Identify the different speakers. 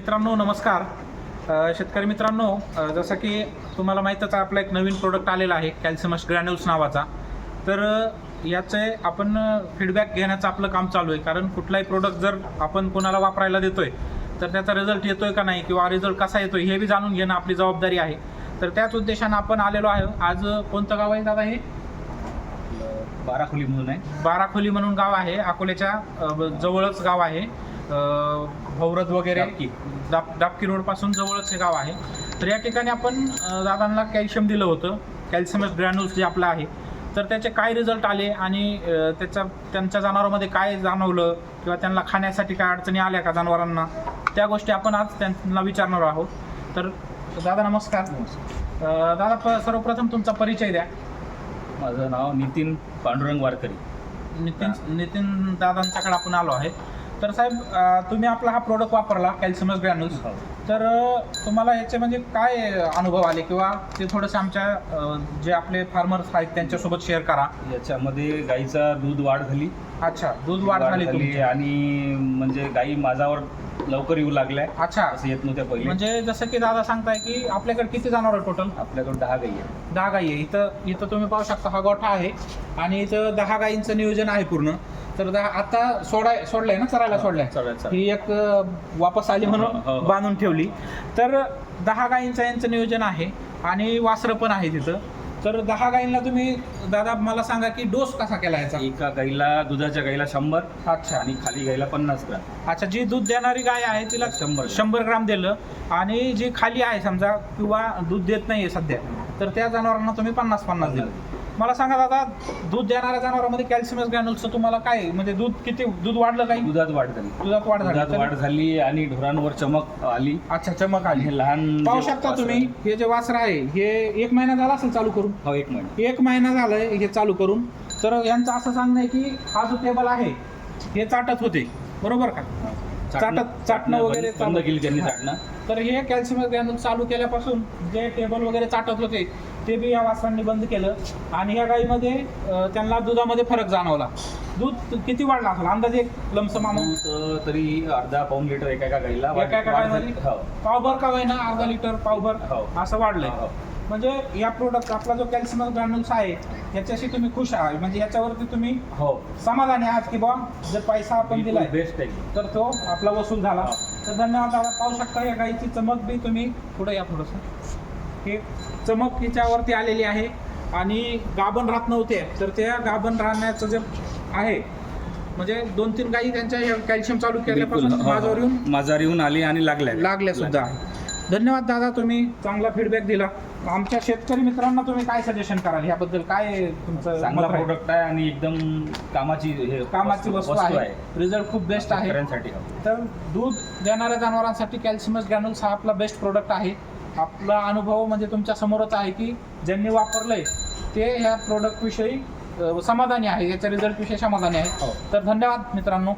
Speaker 1: मित्रांनो नमस्कार. शेतकरी मित्रांनो जसं की तुम्हाला माहीतच आपला एक नवीन प्रोडक्ट आलेला आहे कॅल्शियमस ग्रॅन्युल्स नावाचा. तर याचे आपण फीडबॅक घेण्याचं आपलं काम चालू आहे. कारण कुठलाही प्रोडक्ट जर आपण कोणाला वापरायला देतोय तर त्याचा रिझल्ट येतोय का नाही किंवा रिझल्ट कसा येतोय हे बी जाणून घेणं आपली जबाबदारी आहे. तर त्याच उद्देशानं आपण आलेलो आहे. आज कोणतं गाव आहे दादा हे?
Speaker 2: बारा खोली म्हणून आहे.
Speaker 1: बाराखोली म्हणून गाव आहे. अकोल्याच्या जवळच गाव आहे. अ, भौरत वगैरे. दाप दापकी रोडपासून जवळच हे गाव आहे. तर या ठिकाणी आपण दादांना कॅल्शियम दिलं होतं. कॅल्शियमस ग्रॅन्युल्स जे आपलं आहे. तर त्याचे काय रिझल्ट आले आणि अ, त्याच्या त्यांच्या जनावरांमध्ये काय जाणवलं किंवा त्यांना खाण्यासाठी काय अडचणी आल्या का जनावरांना? त्या गोष्टी आपण आज त्यांना विचारणार आहोत. तर दादा नमस्कार. दादा प सर्वप्रथम तुमचा परिचय द्या.
Speaker 2: माझं नाव नितीन पांडुरंग वारकरी.
Speaker 1: नितीन नितीन दादांच्याकडे आपण आलो आहे. तर साहेब तुम्ही आपला हा प्रोडक्ट वापरला कॅल्शियमस ग्रॅन्युल्स तर अं, तुम्हाला याचे म्हणजे काय अनुभव आले? किंवा ते थोडंसं आमच्या जे आपले फार्मर्स आहेत त्यांच्यासोबत शेअर करा.
Speaker 2: याच्यामध्ये गाईचा दूध वाढ झाली.
Speaker 1: अच्छा दूध वाढ झाली
Speaker 2: आणि म्हणजे गाई माझावर लवकर येऊ लागल्या.
Speaker 1: अच्छा.
Speaker 2: असं येत नव्हत्या पहिले.
Speaker 1: म्हणजे जसं की दादा सांगताय की आपल्याकडे किती जनावर टोटल
Speaker 2: आपल्याकडे दहा गाई आहे
Speaker 1: दहा गाई आहे इथं इथं तुम्ही पाहू शकता हा गोठा आहे. आणि इथं दहा गाईंचं नियोजन आहे पूर्ण. तर आता सोडाय सोडलंय ना चरायला सोडलंय.
Speaker 2: चढायला चालू.
Speaker 1: ही एक वापस आली
Speaker 2: हो,
Speaker 1: म्हणून
Speaker 2: हो.
Speaker 1: बांधून ठेवली. तर दहा गायींचं यांचं नियोजन आहे आणि वासरं पण आहे तिथं. तर दहा गायींना तुम्ही दादा मला सांगा की डोस कसा केला याचा?
Speaker 2: एका गाईला दुधाच्या गाईला शंभर
Speaker 1: अच्छा.
Speaker 2: आणि खाली गाईला पन्नास ग्राम.
Speaker 1: अच्छा जी दूध देणारी गाय आहे तिला
Speaker 2: शंभर.
Speaker 1: शंभर ग्राम दिलं. आणि जी खाली आहे समजा किंवा दूध देत नाहीये सध्या तर त्या जनावरांना तुम्ही पन्नास पन्नास दिलं. मला सांगा दादा दूध देणाऱ्या जनावरांमध्ये कॅल्शियमस ग्रॅन्युल्सचं तुम्हाला काय म्हणजे दूध किती दूध वाढलं काही?
Speaker 2: दुधात वाढ झाली.
Speaker 1: दुधात वाढ झाली.
Speaker 2: दुधात वाढ झाली आणि ढोरांवर चमक आली.
Speaker 1: अच्छा चमक आली.
Speaker 2: हे लहान
Speaker 1: पाहू
Speaker 2: जे
Speaker 1: शकता
Speaker 2: वासरं
Speaker 1: तुम्ही हे जे वासर आहे हे एक महिना झाला असेल चालू करून?
Speaker 2: हो एक महिना.
Speaker 1: एक महिना झालाय हे चालू करून. तर यांचं असं सांगणं आहे की हा जो टेबल आहे हे चाटत होते. बरोबर का? चाटत- चाटणं वगैरे
Speaker 2: बंद
Speaker 1: चालू-
Speaker 2: केली त्यांनी
Speaker 1: हा.
Speaker 2: चाटणं.
Speaker 1: तर हे कॅल्शियम ग्रॅन्युल चालू केल्यापासून जे टेबल वगैरे चाटत होते ते बी या वासरांनी बंद केलं. आणि या गाईमध्ये त्यांना दुधामध्ये फरक जाणवला. दूध किती वाढला असेल? अंदाजे एक लमसम
Speaker 2: दूध तरी अर्धा पाऊन लिटर एका एका गाईला
Speaker 1: एका एका
Speaker 2: झाली. हो.
Speaker 1: पावभर का होईना? अर्धा लिटर पावभर?
Speaker 2: हो.
Speaker 1: असं वाढलंय.
Speaker 2: हो.
Speaker 1: म्हणजे या प्रोडक्ट आपला जो कॅल्शियम ग्रॅन्युल्स आहे याच्याशी तुम्ही खुश आहात. म्हणजे याच्यावरती तुम्ही
Speaker 2: हो.
Speaker 1: समाधानी आहात की बा जर पैसा आपण दिलाय
Speaker 2: बेस्ट आहे.
Speaker 1: तर तो आपला वसूल झाला.
Speaker 2: हा.
Speaker 1: तर धन्यवाद दादा. पाहू शकता या गाईची चमक बी तुम्ही पुढे या थोडंसं हे चमक हिच्यावरती आलेली आहे. आणि गाभण राहत नव्हते. तर त्या गाभण राहण्याचं जे आहे म्हणजे दोन तीन गायी त्यांच्या कॅल्शियम चालू केल्यापासून
Speaker 2: बिलकुल. हो,
Speaker 1: माझ्यावर
Speaker 2: हो.
Speaker 1: येऊन
Speaker 2: माझ्यावर येऊन आली आणि लागल्या.
Speaker 1: लागल्या सुद्धा. धन्यवाद दादा तुम्ही चांगला फीडबॅक दिला. आमच्या शेतकरी मित्रांना तुम्ही काय सजेशन कराल? याबद्दल काय तुमचं
Speaker 2: चांगला? प्रोडक्ट आहे? आणि एकदम कामाची हे
Speaker 1: कामाची वस्तू आहे. रिझल्ट खूप बेस्ट आहे.
Speaker 2: हो.
Speaker 1: तर दूध देणाऱ्या जनावरांसाठी कॅल्शियमस ग्रॅन्युल्स हा आपला बेस्ट प्रोडक्ट आहे. आपला अनुभव म्हणजे तुमच्या समोरच आहे की ज्यांनी वापरलंय ते ह्या प्रोडक्ट विषयी अ, समाधानी आहे. याच्या रिझल्ट विषयी समाधानी आहे.
Speaker 2: हो.
Speaker 1: तर धन्यवाद मित्रांनो.